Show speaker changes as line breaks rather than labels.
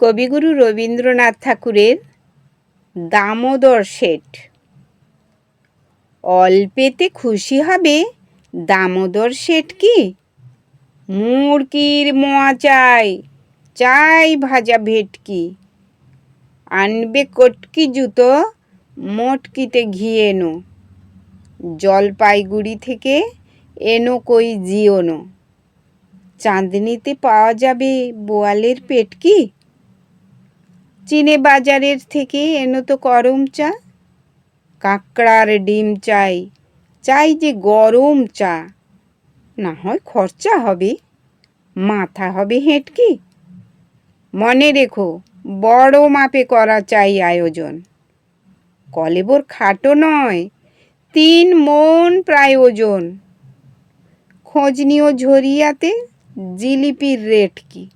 কবিগুরু রবীন্দ্রনাথ ঠাকুরের দামোদর শেঠ অল্পেতে খুশি হবে দামোদর শেঠ কি? মুরগির মোয়া চাই চাই ভাজা ভেটকি। আনবে কটকি জুতো, মটকিতে ঘি এনো। জলপাইগুড়ি থেকে এনো কই জিওনো। চাঁদনিতে পাওয়া যাবে বোয়ালের পেটকি। চিনে বাজারের থেকে এনো তো করম চা, কাঁকড়ার ডিম চাই চাই যে গরম চা। না হয় খরচা হবে, মাথা হবে হেঁটকি। মনে রেখো, বড় মাপে করা চাই আয়োজন। কলেবর খাটো নয়, তিন মন প্রায় ওজন। খোঁজ নিও ঝরিয়াতে, জিলিপির রেট কি